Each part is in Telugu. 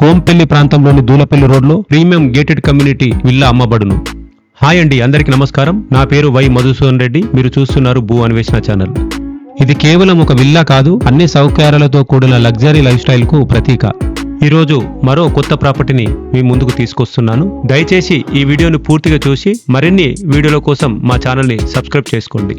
కోంపెల్లి ప్రాంతంలోని దూలపల్లి రోడ్లో ప్రీమియం గేటెడ్ కమ్యూనిటీ విల్లా అమ్మబడును. హాయ్ అండి అందరికీ నమస్కారం. నా పేరు వై మధుసూదన్ రెడ్డి. మీరు చూస్తున్నారు భూ అన్వేషణ ఛానల్. ఇది కేవలం ఒక విల్లా కాదు అన్ని సౌకర్యాలతో కూడిన లగ్జరీ లైఫ్ స్టైల్కు ప్రతీక. ఈరోజు మరో కొత్త ప్రాపర్టీని మీ ముందుకు తీసుకొస్తున్నాను. దయచేసి ఈ వీడియోను పూర్తిగా చూసి మరిన్ని వీడియోల కోసం మా ఛానల్ని సబ్స్క్రైబ్ చేసుకోండి.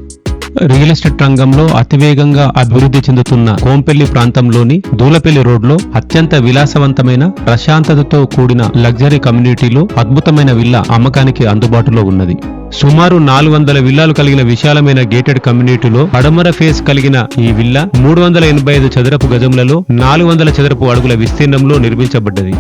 రియల్ ఎస్టేట్ రంగంలో అతివేగంగా అభివృద్ధి చెందుతున్న కోంపెల్లి ప్రాంతంలోని దూలపల్లి రోడ్లో అత్యంత విలాసవంతమైన ప్రశాంతతతో కూడిన లగ్జరీ కమ్యూనిటీలో అద్భుతమైన విల్లా అమ్మకానికి అందుబాటులో ఉన్నది. సుమారు నాలుగు వందల విల్లాలు కలిగిన విశాలమైన గేటెడ్ కమ్యూనిటీలో పడమర ఫేస్ కలిగిన ఈ విల్లా మూడు వందల ఎనభై ఐదు చదరపు గజములలో నాలుగు వందల చదరపు అడుగుల విస్తీర్ణంలో నిర్మించబడ్డది.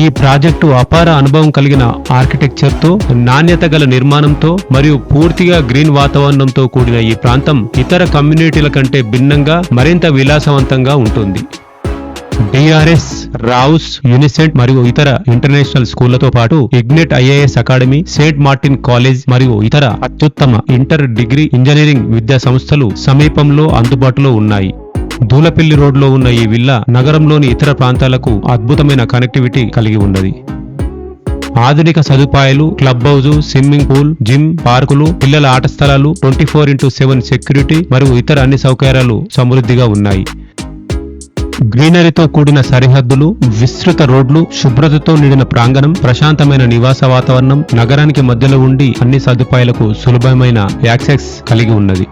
ఈ ప్రాజెక్టు అపార అనుభవం కలిగిన ఆర్కిటెక్చర్తో నాణ్యత గల నిర్మాణంతో మరియు పూర్తిగా గ్రీన్ వాతావరణంతో కూడిన ఈ ప్రాంతం ఇతర కమ్యూనిటీల కంటే భిన్నంగా మరింత విలాసవంతంగా ఉంటుంది. డిఆర్ఎస్ రావుస్ యునిసెంట్ మరియు ఇతర ఇంటర్నేషనల్ స్కూళ్ళతో పాటు Ignite IAS academy Saint Martin college మరియు ఇతర అత్యుత్తమ ఇంటర్ డిగ్రీ ఇంజనీరింగ్ విద్యా సంస్థలు సమీపంలో అందుబాటులో ఉన్నాయి. దూలపల్లి రోడ్లో ఉన్న ఈ విల్లా నగరంలోని ఇతర ప్రాంతాలకు అద్భుతమైన కనెక్టివిటీ కలిగి ఉన్నది. ఆధునిక సదుపాయాలు club house swimming pool gym పార్కులు పిల్లల ఆట స్థలాలు twenty four into seven security మరియు ఇతర అన్ని సౌకర్యాలు సమృద్ధిగా ఉన్నాయి. గ్రీనరీతో కూడిన సరిహద్దులు విస్తృత రోడ్లు శుభ్రతతో నిండిన ప్రాంగణం ప్రశాంతమైన నివాస వాతావరణం నగరానికి మధ్యలో ఉండి అన్ని సదుపాయాలకు సులభమైన యాక్సెస్ కలిగి ఉన్నది.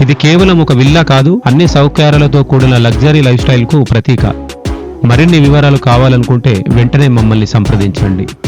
ఇది కేవలం ఒక విల్లా కాదు అన్ని సౌకర్యాలతో కూడిన లగ్జరీ లైఫ్ స్టైల్కు ప్రతీక. మరిన్ని వివరాలు కావాలనుకుంటే వెంటనే మమ్మల్ని సంప్రదించండి.